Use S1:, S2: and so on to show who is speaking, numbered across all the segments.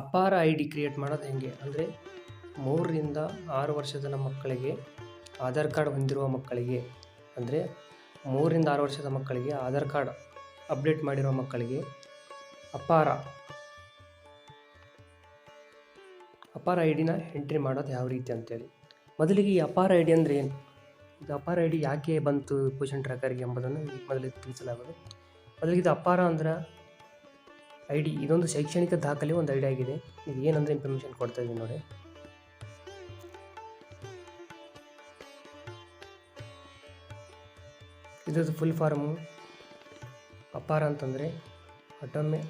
S1: ಅಪಾರ I D create ಮಾಡೋದು ಹೇಗೆ? ಅಂದರೆ ಮೂರರಿಂದ ಆರು ವರ್ಷದ ಮಕ್ಕಳಿಗೆ ಆಧಾರ್ ಕಾರ್ಡ್ ಹೊಂದಿರುವ ಮಕ್ಕಳಿಗೆ, ಅಂದರೆ ಮೂರರಿಂದ ಆರು ವರ್ಷದ ಮಕ್ಕಳಿಗೆ ಆಧಾರ್ ಕಾರ್ಡ್ ಅಪ್ಡೇಟ್ ಮಾಡಿರುವ ಮಕ್ಕಳಿಗೆ ಅಪಾರ ಅಪಾರ ಐ ಡಿನ ಎಂಟ್ರಿ ಮಾಡೋದು ಯಾವ ರೀತಿ ಅಂತೇಳಿ. ಮೊದಲಿಗೆ ಈ ಅಪಾರ ಐ ಡಿ ಅಂದರೆ ಏನು? ಇದು ಅಪಾರ ಐ ಡಿ ಯಾಕೆ ಬಂತು ಪೊಸಿಷನ್ ಟ್ರ್ಯಾಕರ್ಗೆ ಎಂಬುದನ್ನು ಮೊದಲಿಗೆ ತಿಳಿಸಲಾಗೋದು ಮೊದಲಿಗೆ ಇದು ಅಪಾರ ಅಂದ್ರೆ ಐ ಡಿ ಇದೊಂದು ಶೈಕ್ಷಣಿಕ ದಾಖಲೆ, ಒಂದು ಐ ಡಿ ಆಗಿದೆ. ಇದು ಏನಂದ್ರೆ ಇನ್ಫಾರ್ಮೇಷನ್ ಕೊಡ್ತಾ ಇದ್ದೀನಿ ನೋಡಿ. ಇದ್ರದ್ದು ಫುಲ್ ಫಾರ್ಮು ಅಪಾರ ಅಂತಂದರೆ ಆಟೋಮೆ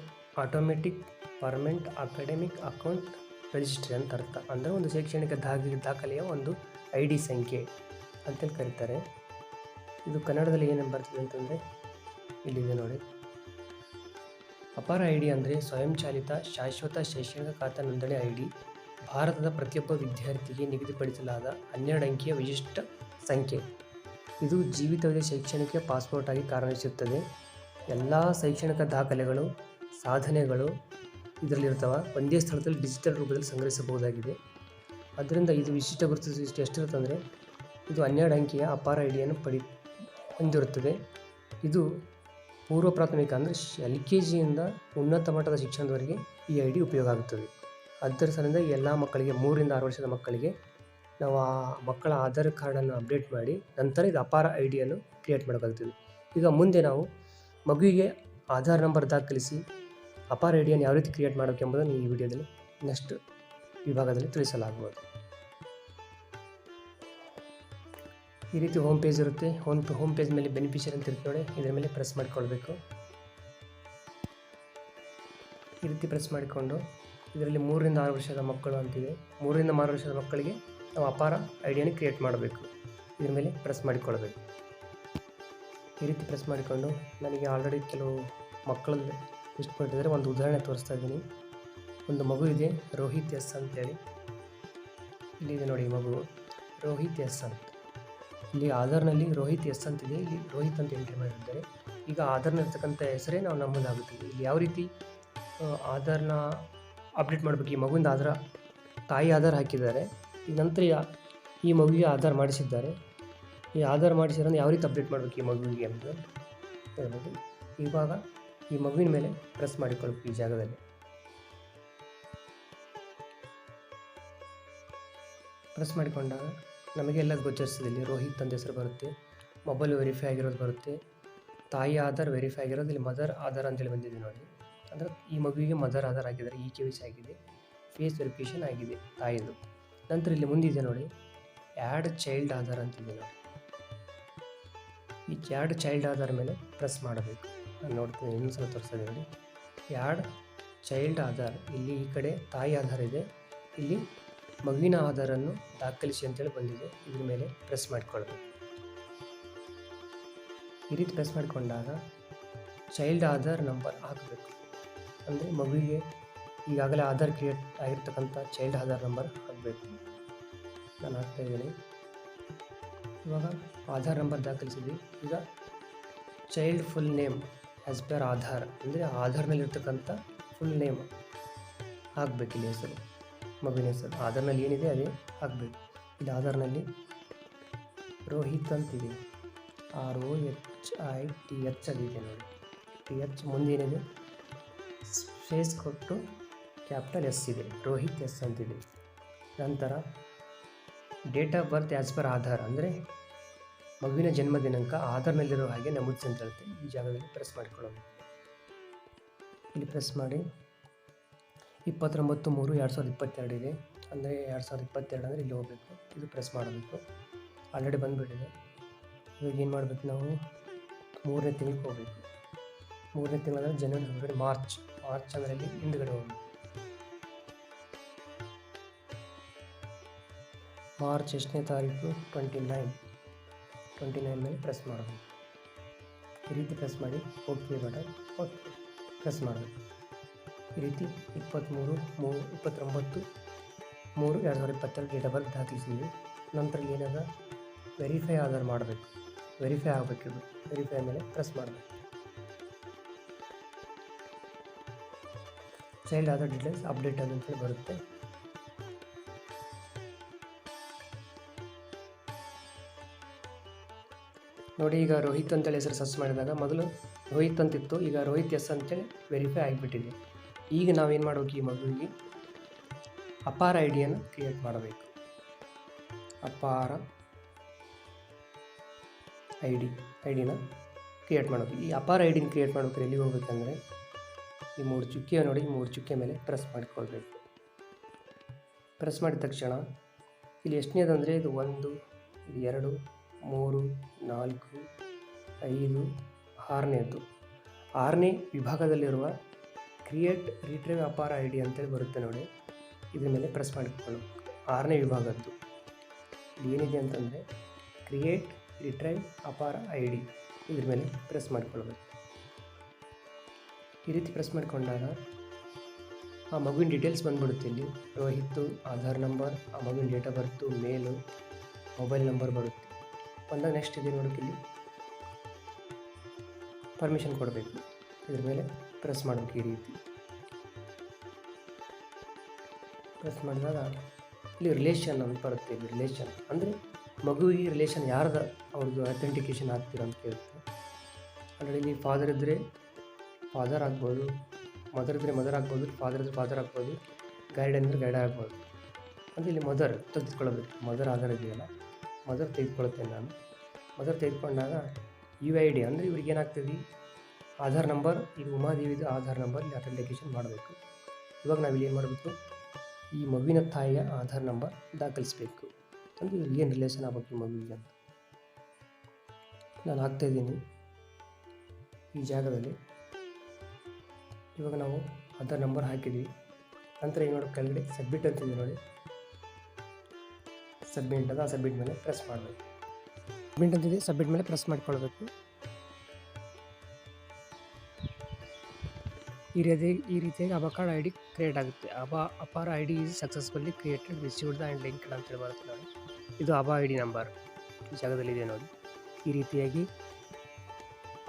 S1: automatic permanent academic account registry ಅಂತ ಅರ್ಥ. ಅಂದರೆ ಒಂದು ಶೈಕ್ಷಣಿಕ ದಾಖಲೆ ದಾಖಲೆಯ ಒಂದು ಐ ಡಿ ಸಂಖ್ಯೆ ಅಂತೇಳಿ ಕರೀತಾರೆ. ಇದು ಕನ್ನಡದಲ್ಲಿ ಏನೇನು ಬರ್ತದೆ ಅಂತಂದರೆ ಇಲ್ಲಿದೆ ನೋಡಿ. ಅಪಾರ ಐ ಡಿ ಅಂದರೆ ಸ್ವಯಂಚಾಲಿತ, ಶಾಶ್ವತ ಶೈಕ್ಷಣಿಕ ಖಾತಾ ನೋಂದಣಿ ಐ ಡಿ ಭಾರತದ ಪ್ರತಿಯೊಬ್ಬ ವಿದ್ಯಾರ್ಥಿಗೆ ನಿಗದಿಪಡಿಸಲಾದ ಹನ್ನೆರಡು ಅಂಕಿಯ ವಿಶಿಷ್ಟ ಸಂಖ್ಯೆ. ಇದು ಜೀವಿತವಿದೆ ಶೈಕ್ಷಣಿಕ ಪಾಸ್ಪೋರ್ಟ್ ಆಗಿ ಕಾರ್ಯನಿರ್ವಹಿಸುತ್ತದೆ. ಎಲ್ಲ ಶೈಕ್ಷಣಿಕ ದಾಖಲೆಗಳು, ಸಾಧನೆಗಳು ಇದರಲ್ಲಿರ್ತವೆ. ಒಂದೇ ಸ್ಥಳದಲ್ಲಿ ಡಿಜಿಟಲ್ ರೂಪದಲ್ಲಿ ಸಂಗ್ರಹಿಸಬಹುದಾಗಿದೆ. ಅದರಿಂದ ಇದು ವಿಶಿಷ್ಟ ಗುರುತು ಇಷ್ಟು ಎಷ್ಟಿರುತ್ತೆ ಅಂದರೆ, ಇದು ಹನ್ನೆರಡು ಅಂಕಿಯ ಅಪಾರ ಐಡಿಯನ್ನು ಡಿಯನ್ನು ಪಡಿ, ಹೊಂದಿರುತ್ತದೆ. ಇದು ಪೂರ್ವ ಪ್ರಾಥಮಿಕ ಅಂದರೆ ಎಲ್ ಕೆ ಜಿಯಿಂದ ಉನ್ನತ ಮಟ್ಟದ ಶಿಕ್ಷಣದವರೆಗೆ ಈ ಐ ಡಿ ಉಪಯೋಗ ಆಗುತ್ತದೆ. ಅದರ ಸಲಿಂದ ಎಲ್ಲ ಮಕ್ಕಳಿಗೆ, ಮೂರಿಂದ ಆರು ವರ್ಷದ ಮಕ್ಕಳಿಗೆ ನಾವು ಆ ಮಕ್ಕಳ ಆಧಾರ್ ಕಾರ್ಡನ್ನು ಅಪ್ಡೇಟ್ ಮಾಡಿ ನಂತರ ಇದು ಅಪಾರ ಐ ಡಿಯನ್ನು ಕ್ರಿಯೇಟ್ ಮಾಡೋಕ್ಕಾಗ್ತದೆ ಈಗ ಮುಂದೆ ನಾವು ಮಗುವಿಗೆ ಆಧಾರ್ ನಂಬರ್ ದಾಖಲಿಸಿ ಅಪಾರ ಐ ಡಿಯನ್ನು ಯಾವ ರೀತಿ ಕ್ರಿಯೇಟ್ ಮಾಡಬೇಕೆಂಬುದನ್ನು ಈ ವಿಡಿಯೋದಲ್ಲಿ ನೆಕ್ಸ್ಟ್ ವಿಭಾಗದಲ್ಲಿ ತಿಳಿಸಲಾಗುವುದು ಈ ರೀತಿ ಹೋಮ್ ಪೇಜ್ ಇರುತ್ತೆ. ಹೋಮ್ ಹೋಮ್ ಪೇಜ್ ಮೇಲೆ ಬೆನಿಫಿಷಿಯರ್ ಅಂತ ಇರುತ್ತೆ ನೋಡಿ. ಇದರ ಮೇಲೆ ಪ್ರೆಸ್ ಮಾಡಿಕೊಳ್ಬೇಕು. ಈ ರೀತಿ ಪ್ರೆಸ್ ಮಾಡಿಕೊಂಡು ಇದರಲ್ಲಿ ಮೂರರಿಂದ ಆರು ವರ್ಷದ ಮಕ್ಕಳು ಅಂತಿದೆ. ಮೂರರಿಂದ ಆರು ವರ್ಷದ ಮಕ್ಕಳಿಗೆ ನಾವು ಅಪಾರ ಐಡಿಯನ್ನು ಕ್ರಿಯೇಟ್ ಮಾಡಬೇಕು. ಇದ್ರ ಮೇಲೆ ಪ್ರೆಸ್ ಮಾಡಿಕೊಳ್ಬೇಕು. ಈ ರೀತಿ ಪ್ರೆಸ್ ಮಾಡಿಕೊಂಡು ನನಗೆ ಆಲ್ರೆಡಿ ಕೆಲವು ಮಕ್ಕಳಲ್ಲಿ ಲಿಸ್ಟ್ ಕೊಟ್ಟಿದ್ದಾರೆ. ಒಂದು ಉದಾಹರಣೆ ತೋರಿಸ್ತಾ ಇದ್ದೀನಿ. ಒಂದು ಮಗು ಇದೆ ರೋಹಿತ್ ಎಸ್ ಅಂತೇಳಿ ಇಲ್ಲಿದೆ ನೋಡಿ ಮಗು. ರೋಹಿತ್ ಎಸ್ ಅಂತ. ಇಲ್ಲಿ ಆಧಾರ್ನಲ್ಲಿ ರೋಹಿತ್ ಎಸ್ ಅಂತಿದೆ. ಇಲ್ಲಿ ರೋಹಿತ್ ಅಂತ ಎಂಟ್ರಿ ಮಾಡಿರ್ತಾರೆ. ಈಗ ಆಧಾರ್ನಲ್ಲಿರ್ತಕ್ಕಂಥ ಹೆಸರೇ ನಾವು ನಮ್ಮದಾಗುತ್ತದೆ ಇಲ್ಲಿ ಯಾವ ರೀತಿ ಆಧಾರ್ನ ಅಪ್ಡೇಟ್ ಮಾಡಬೇಕು? ಈ ಮಗುವಿಂದ ಆಧಾರ, ತಾಯಿ ಆಧಾರ್ ಹಾಕಿದ್ದಾರೆ. ಈ ನಂತರ ಈ ಮಗುವಿಗೆ ಆಧಾರ್ ಮಾಡಿಸಿದ್ದಾರೆ. ಈ ಆಧಾರ್ ಮಾಡಿಸಿದ್ರೆ ಯಾವ ರೀತಿ ಅಪ್ಡೇಟ್ ಮಾಡಬೇಕು ಈ ಮಗುವಿಗೆ ಅಂತ ಹೇಳ್ಬೋದು. ಇವಾಗ ಈ ಮಗುವಿನ ಮೇಲೆ ಪ್ರೆಸ್ ಮಾಡಿಕೊಳ್ಬೇಕು ಈ ಜಾಗದಲ್ಲಿ. ಪ್ರೆಸ್ ಮಾಡಿಕೊಂಡಾಗ ನಮಗೆ ಎಲ್ಲ ಗೋಚರಿಸ್ತದೆ ಇಲ್ಲಿ ರೋಹಿತ್ ಅಂತ ಹೆಸರು ಬರುತ್ತೆ, ಮೊಬೈಲ್ ವೆರಿಫೈ ಆಗಿರೋದು ಬರುತ್ತೆ, ತಾಯಿ ಆಧಾರ್ ವೆರಿಫೈ ಆಗಿರೋದು ಇಲ್ಲಿ ಮದರ್ ಆಧಾರ್ ಅಂತೇಳಿ ಬಂದಿದೆ ನೋಡಿ. ಅಂದರೆ ಈ ಮಗುವಿಗೆ ಮದರ್ ಆಧಾರ್ ಆಗಿದ್ದಾರೆ ಈ ಕೆ ವಿ ಸಿ ಆಗಿದೆ ಫೇಸ್ ವೆರಿಫಿಕೇಷನ್ ಆಗಿದೆ ತಾಯಿದು. ನಂತರ ಇಲ್ಲಿ ಮುಂದಿದೆ ನೋಡಿ ಆ್ಯಡ್ ಚೈಲ್ಡ್ ಆಧಾರ್ ಅಂತಿದೆ ನೋಡಿ. ಈ ಆ್ಯಡ್ ಚೈಲ್ಡ್ ಆಧಾರ್ ಮೇಲೆ ಪ್ರೆಸ್ ಮಾಡಬೇಕು. ನಾನು ನೋಡ್ತೀನಿ, ಇನ್ನೊಂದು ಸಲ ತೋರಿಸ್ತಾ ನೋಡಿ. ಆ್ಯಡ್ ಚೈಲ್ಡ್ ಆಧಾರ್, ಇಲ್ಲಿ ಈ ಕಡೆ ತಾಯಿ ಆಧಾರ್ ಇದೆ, ಇಲ್ಲಿ ಮಗುವಿನ ಆಧಾರನ್ನು ದಾಖಲಿಸಿ ಅಂತೇಳಿ ಬಂದಿದೆ. ಇದ್ರ ಮೇಲೆ ಪ್ರೆಸ್ ಮಾಡಿಕೊಳ್ಬೇಕು. ಈ ರೀತಿ ಪ್ರೆಸ್ ಮಾಡಿಕೊಂಡಾಗ ಚೈಲ್ಡ್ ಆಧಾರ್ ನಂಬರ್ ಹಾಕಬೇಕು. ಅಂದರೆ ಮಗುವಿಗೆ ಈಗಾಗಲೇ ಆಧಾರ್ ಕ್ರಿಯೇಟ್ ಆಗಿರ್ತಕ್ಕಂಥ ಚೈಲ್ಡ್ ಆಧಾರ್ ನಂಬರ್ ಹಾಕಬೇಕು. ನಾನು ಹಾಕ್ತಾ ಇದ್ದೀನಿ. ಇವಾಗ ಆಧಾರ್ ನಂಬರ್ ದಾಖಲಿಸಿದ್ವಿ. ಈಗ child full name as per Aadhaar. ಅಂದರೆ ಆಧಾರ್ನಲ್ಲಿರ್ತಕ್ಕಂಥ ಫುಲ್ ನೇಮ್ ಹಾಕಬೇಕಿಲ್ಲ ಹೆಸರು. ಮಗುವಿನ ಹೆಸರು ಆಧಾರ್ನಲ್ಲಿ ಏನಿದೆ ಅದೇ ಹಾಕಬೇಕು. ಇಲ್ಲಿ ಆಧಾರ್ನಲ್ಲಿ ರೋಹಿತ್ ಅಂತಿದೆ. R O H I T H ಇದೆ ನೋಡಿ. ಟಿ ಎಚ್ ಮುಂದೇನಿದೆ ಸ್ಪೇಸ್ ಕೊಟ್ಟು ಕ್ಯಾಪಿಟಲ್ ಎಸ್ ಇದೆ. ರೋಹಿತ್ ಎಸ್ ಅಂತಿದೆ. ನಂತರ date of birth as per Aadhaar. ಅಂದರೆ ಮಗುವಿನ ಜನ್ಮ ದಿನಾಂಕ ಆಧಾರ್ನಲ್ಲಿರೋ ಹಾಗೆ ನಮೂದಿಸಿ ಅಂತ ಈ ಜಾಗದಲ್ಲಿ ಪ್ರೆಸ್ ಮಾಡಿಕೊಳ್ಳೋದು ಇಲ್ಲಿ ಪ್ರೆಸ್ ಮಾಡಿ. ಇಪ್ಪತ್ತೊಂಬತ್ತು ಮೂರು ಎರಡು ಸಾವಿರದ ಇಪ್ಪತ್ತೆರಡು ಇದೆ. ಅಂದರೆ ಎರಡು ಸಾವಿರದ ಇಪ್ಪತ್ತೆರಡು ಅಂದರೆ ಇಲ್ಲಿ ಹೋಗಬೇಕು. ಇದು ಪ್ರೆಸ್ ಮಾಡಬೇಕು. ಆಲ್ರೆಡಿ ಬಂದುಬಿಟ್ಟಿದೆ. ಇವಾಗ ಏನು ಮಾಡಬೇಕು ನಾವು? ಮೂರನೇ ತಿಂಗಳಿಗೆ ಹೋಗಬೇಕು. ಮೂರನೇ ತಿಂಗಳಂದರೆ ಜನವರಿ ಫೆಬ್ರವರಿ ಮಾರ್ಚ್ ಮಾರ್ಚ್ ಅಂದರೆ ಇಲ್ಲಿ ಹಿಂದ್ಗಡೆ ಹೋಗಬೇಕು. ಮಾರ್ಚ್ ಎಷ್ಟನೇ ತಾರೀಕು? ಟ್ವೆಂಟಿ ನೈನ್ ಟ್ವೆಂಟಿ ನೈನ್ ಮೇಲೆ ಪ್ರೆಸ್ ಮಾಡಬೇಕು. ಈ ರೀತಿ ಪ್ರೆಸ್ ಮಾಡಿ ಓಕೆ ಬಟನ್ ಓಕೆ ಪ್ರೆಸ್ ಮಾಡಬೇಕು. ಈ ರೀತಿ ಇಪ್ಪತ್ತ್ಮೂರು, ಮೂ, ಇಪ್ಪತ್ತೊಂಬತ್ತು, ಮೂರು, ಎರಡು ಸಾವಿರದ ಇಪ್ಪತ್ತೆರಡು ಡೇಟ್ ಆಫ್ ಬರ್ತ್ ನಂತರ ಏನದ? ವೆರಿಫೈ ಆಧಾರ್ ಮಾಡಬೇಕು. ವೆರಿಫೈ ಆಗಬೇಕಿದು ವೆರಿಫೈ ಮೇಲೆ ಪ್ರೆಸ್ ಮಾಡಬೇಕು. ಚೈಲ್ಡ್ ಆಧಾರ್ ಡೀಟೇಲ್ಸ್ ಅಪ್ಡೇಟ್ ಅಂತೇಳಿ ಬರುತ್ತೆ. ನೋಡಿ, ಈಗ ರೋಹಿತ್ ಅಂತೇಳಿ ಹೆಸರು ಸರ್ಚ್ ಮಾಡಿದಾಗ ಮೊದಲು ರೋಹಿತ್ ಅಂತಿತ್ತು, ಈಗ ರೋಹಿತ್ ಎಸ್ ಅಂತೇಳಿ ವೆರಿಫೈ ಆಗಿಬಿಟ್ಟಿದೆ. ಈಗ ನಾವೇನು ಮಾಡಬೇಕು ಈ ಮಗುವಿಗೆ ಅಪಾರ ಐಡಿಯನ್ನು ಡಿಯನ್ನು ಕ್ರಿಯೇಟ್ ಮಾಡಬೇಕು. ಅಪಾರ ಐ ಡಿ ಐ ಡಿನ ಕ್ರಿಯೇಟ್ ಮಾಡಬೇಕು ಈ ಅಪಾರ ಐ ಡಿನ ಕ್ರಿಯೇಟ್ ಮಾಡಬೇಕು ಎಲ್ಲಿಗೆ ಹೋಗ್ಬೇಕಂದ್ರೆ, ಈ ಮೂರು ಚುಕ್ಕಿಯ ನೋಡಿ ಮೂರು ಚುಕ್ಕೆ ಮೇಲೆ ಪ್ರೆಸ್ ಮಾಡಿಕೊಳ್ಬೇಕು. ಪ್ರೆಸ್ ಮಾಡಿದ ತಕ್ಷಣ ಇಲ್ಲಿ ಎಷ್ಟನೇದಂದರೆ, ಇದು ಒಂದು, ಇದು ಎರಡು, ಮೂರು, ನಾಲ್ಕು, ಐದು, ಆರನೇದು. ಆರನೇ ವಿಭಾಗದಲ್ಲಿರುವ create retrieve APAAR I D ಅಂತೇಳಿ ಬರುತ್ತೆ ನೋಡಿ. ಇದ್ರ ಮೇಲೆ ಪ್ರೆಸ್ ಮಾಡಿಕೊಳ್ಳು ಆರನೇ ವಿಭಾಗದ್ದು. ಏನಿದೆ ಅಂತಂದರೆ create retrieve APAAR I D ಇದ್ರ ಮೇಲೆ ಪ್ರೆಸ್ ಮಾಡಿಕೊಳ್ಬೇಕು ಈ ರೀತಿ ಪ್ರೆಸ್ ಮಾಡಿಕೊಂಡಾಗ ಆ ಮಗುವಿನ ಡೀಟೇಲ್ಸ್ ಬಂದ್ಬಿಡುತ್ತೆ ಇಲ್ಲಿ. ರೋಹಿತ್ತು, ಆಧಾರ್ ನಂಬರ್ ಆ ಮಗುವಿನ ಡೇಟ್ ಆಫ್ ಬರ್ತು ಮೇಲು ಮೊಬೈಲ್ ನಂಬರ್ ಬರುತ್ತೆ. ಬಂದಾಗ ನೆಕ್ಸ್ಟ್ ಇದೆ ನೋಡೋಕೆ ಇಲ್ಲಿ ಪರ್ಮಿಷನ್ ಕೊಡಬೇಕು. ಇದ್ರ ಮೇಲೆ ಪ್ರೆಸ್ ಮಾಡಬೇಕು ಈ ರೀತಿ. ಪ್ರೆಸ್ ಮಾಡಿದಾಗ ಇಲ್ಲಿ ರಿಲೇಷನ್ ಅಂತ ಬರುತ್ತೆ, ಇಲ್ಲಿ ರಿಲೇಷನ್ ಅಂದರೆ ಮಗುವಿಗೆ ರಿಲೇಷನ್ ಯಾರ್ದು? ಅವ್ರದ್ದು ಅಥೆಂಟಿಕೇಶನ್ ಆಗ್ತೀರ ಅಂತ ಕೇಳುತ್ತೆ ಆಲ್ರೆಡಿ ಇಲ್ಲಿ ಫಾದರ್ ಇದ್ದರೆ ಫಾದರ್ ಆಗ್ಬೋದು ಮದರ್ ಇದ್ದರೆ ಮದರ್ ಆಗ್ಬೋದು ಫಾದರ್ ಇದ್ದರೆ ಫಾದರ್ ಆಗ್ಬೋದು ಗೈಡ್ ಅಂದರೆ ಗೈಡ್ ಆಗ್ಬೋದು. ಅಂದರೆ ಇಲ್ಲಿ ಮದರ್ ತೆಗೆದುಕೊಳ್ಳಬೇಕು. ಮದರ್ ಆಧಾರ ಇದೆಯಲ್ಲ ಮದರ್ ತೆಗೆದುಕೊಳ್ತೇನೆ ನಾನು. ಮದರ್ ತೆಗೆದುಕೊಂಡಾಗ ಯು ಐ ಡಿ ಅಂದರೆ ಇವ್ರಿಗೆ ಏನಾಗ್ತದೆ? ಆಧಾರ್ ನಂಬರ್, ಇದು ಉಮಾದೇವಿದು ಆಧಾರ್ ನಂಬರ್, ಇಲ್ಲಿ ಅಥೆಂಟಿಕೇಶನ್ ಮಾಡಬೇಕು. ಇವಾಗ ನಾವಿಲ್ಲಿ ಏನು ಮಾಡಬೇಕು? ಈ ಮಗುವಿನ ತಾಯಿಯ ಆಧಾರ್ ನಂಬರ್ ದಾಖಲಿಸಬೇಕು. ಅಂದರೆ ಏನು ರಿಲೇಷನ್ ಆಗಬೇಕು ಈ ಮಗುವಿಗೆ ಅಂತ. ನಾನು ಹಾಕ್ತಾಯಿದ್ದೀನಿ ಈ ಜಾಗದಲ್ಲಿ. ಇವಾಗ ನಾವು ಆಧಾರ್ ನಂಬರ್ ಹಾಕಿದ್ವಿ. ನಂತರ ಏನು ನೋಡಿ ಕೆಳಗಡೆ ಸಬ್ಮಿಟ್ ಅಂತಿದೆ ನೋಡಿ. ಸಬ್ಮಿಟ್ ಅದ ಸಬ್ಮಿಟ್ ಮೇಲೆ ಪ್ರೆಸ್ ಮಾಡಬೇಕು. ಸಬ್ಮಿಟ್ ಅಂತಿದೆ ಸಬ್ಮಿಟ್ ಮೇಲೆ ಪ್ರೆಸ್ ಮಾಡ್ಕೊಳ್ಬೇಕು. ಈ ರೀತಿ, ಈ ರೀತಿಯಾಗಿ ಅಬಕಾರ್ಡ್ ಐ ಡಿ ಕ್ರಿಯೇಟ್ ಆಗುತ್ತೆ. ಅಬ APAAR I D is successfully created received and linked ಅಂತೇಳಿ ಬರುತ್ತೆ ನೋಡಿ. ಇದು ಅಬ ಐ ಡಿ ನಂಬರ್ ಈ ಜಾಗದಲ್ಲಿದೆ ನೋಡಿ. ಈ ರೀತಿಯಾಗಿ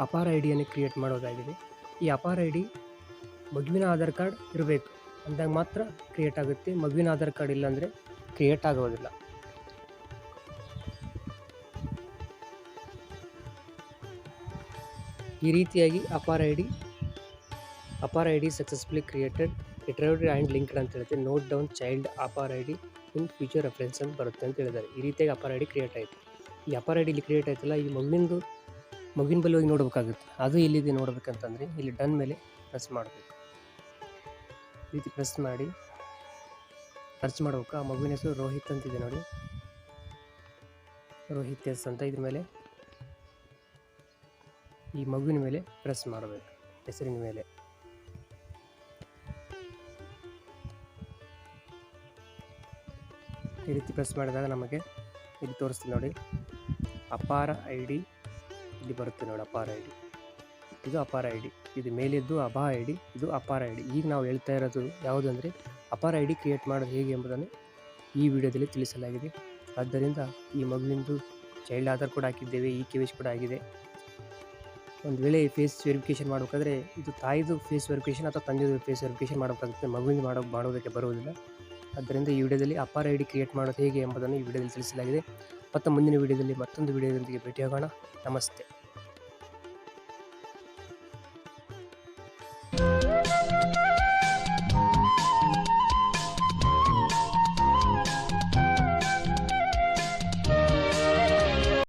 S1: ಅಪಾರ ಐ ಡಿಯನ್ನು ಕ್ರಿಯೇಟ್ ಮಾಡೋದಾಗಿದೆ. ಈ ಅಪಾರ ಐ ಡಿ ಮಗುವಿನ ಆಧಾರ್ ಕಾರ್ಡ್ ಇರಬೇಕು. ಅಂದಾಗ ಮಾತ್ರ ಕ್ರಿಯೇಟ್ ಆಗುತ್ತೆ. ಮಗುವಿನ ಆಧಾರ್ ಕಾರ್ಡ್ ಇಲ್ಲಾಂದರೆ ಕ್ರಿಯೇಟ್ ಆಗೋದಿಲ್ಲ. ಈ ರೀತಿಯಾಗಿ APAAR I D APAAR I D successfully created retrieved and linked ಅಂತ ಹೇಳುತ್ತೆ note down child APAAR I D in future reference ಅಂತ ಬರುತ್ತೆ ಅಂತ ಹೇಳಿದ್ದಾರೆ. ಈ ರೀತಿಯಾಗಿ ಅಪಾರ್ ಐ ಡಿ ಕ್ರಿಯೇಟ್ ಆಯಿತು. ಈ ಅಪಾರ್ ಐ ಡಿಲಿ ಕ್ರಿಯೇಟ್ ಆಯ್ತಲ್ಲ, ಈ ಮಗುವಿಂದು, ಮಗುವಿನ ಬಳಿ ಹೋಗಿ ನೋಡಬೇಕಾಗುತ್ತೆ. ಅದು ಇಲ್ಲಿದೆ ನೋಡಬೇಕಂತಂದರೆ, ಇಲ್ಲಿ ಡನ್ ಮೇಲೆ ಪ್ರೆಸ್ ಮಾಡಬೇಕು. ಈ ರೀತಿ ಪ್ರೆಸ್ ಮಾಡಿ ಸರ್ಚ್ ಮಾಡಬೇಕು. ಆ ಮಗುವಿನ ಹೆಸರು ರೋಹಿತ್ ಅಂತಿದೆ ನೋಡಿ. ರೋಹಿತ್ ಎಸ್ ಅಂತ ಇದ್ರ ಮೇಲೆ. ಈ ಮಗುವಿನ ಮೇಲೆ ಪ್ರೆಸ್ ಮಾಡಬೇಕು. ಹೆಸರಿನ ಮೇಲೆ. ಈ ರೀತಿ ಪ್ರೆಸ್ ಮಾಡಿದಾಗ ನಮಗೆ ಇಲ್ಲಿ ತೋರಿಸ್ತೀನಿ ನೋಡಿ. ಅಪಾರ ಐ ಡಿ ಇಲ್ಲಿ ಬರುತ್ತೆ ನೋಡಿ ಅಪಾರ ಐ ಡಿ ಇದು ಅಪಾರ ಐ ಡಿ ಇದು ಮೇಲಿದ್ದು ಅಬಾ ಐ ಡಿ ಇದು ಅಪಾರ ಐ ಡಿ ಈಗ ನಾವು ಹೇಳ್ತಾ ಇರೋದು ಯಾವುದು ಅಂದರೆ ಅಪಾರ ಐ ಡಿ ಕ್ರಿಯೇಟ್ ಮಾಡೋದು ಹೇಗೆ ಎಂಬುದನ್ನು ಈ ವಿಡಿಯೋದಲ್ಲಿ ತಿಳಿಸಲಾಗಿದೆ. ಆದ್ದರಿಂದ ಈ ಮಗುವಿಂದು ಚೈಲ್ಡ್ ಆಧಾರ್ ಕೂಡ ಹಾಕಿದ್ದೇವೆ, ಈ ಕೆ ಕೂಡ ಆಗಿದೆ. ಒಂದು ವೇಳೆ ಫೇಸ್ ವೆರಿಫಿಕೇಷನ್ ಮಾಡಬೇಕಾದ್ರೆ ಇದು ತಾಯಿದು ಫೇಸ್ ವೆರಿಫಿಕೇಷನ್ ಅಥವಾ ತಂದೆದು ಫೇಸ್ ವೆರಿಫಿಕೇಷನ್ ಮಾಡಬೇಕಾಗುತ್ತೆ. ಮಗುವಿನ ಮಾಡೋ ಮಾಡೋದಕ್ಕೆ ಬರುವುದಿಲ್ಲ. ಆದ್ದರಿಂದ ಈ ವಿಡಿಯೋದಲ್ಲಿ ಅಪಾರ ಐ ಡಿ ಕ್ರಿಯೇಟ್ ಮಾಡೋದು ಹೇಗೆ ಎಂಬುದನ್ನು ಈ ವಿಡಿಯೋದಲ್ಲಿ ತಿಳಿಸಲಾಗಿದೆ. ಮತ್ತು ಮುಂದಿನ ವಿಡಿಯೋದಲ್ಲಿ ಮತ್ತೊಂದು ವಿಡಿಯೋದೊಂದಿಗೆ ಭೇಟಿಯಾಗೋಣ. ನಮಸ್ತೆ.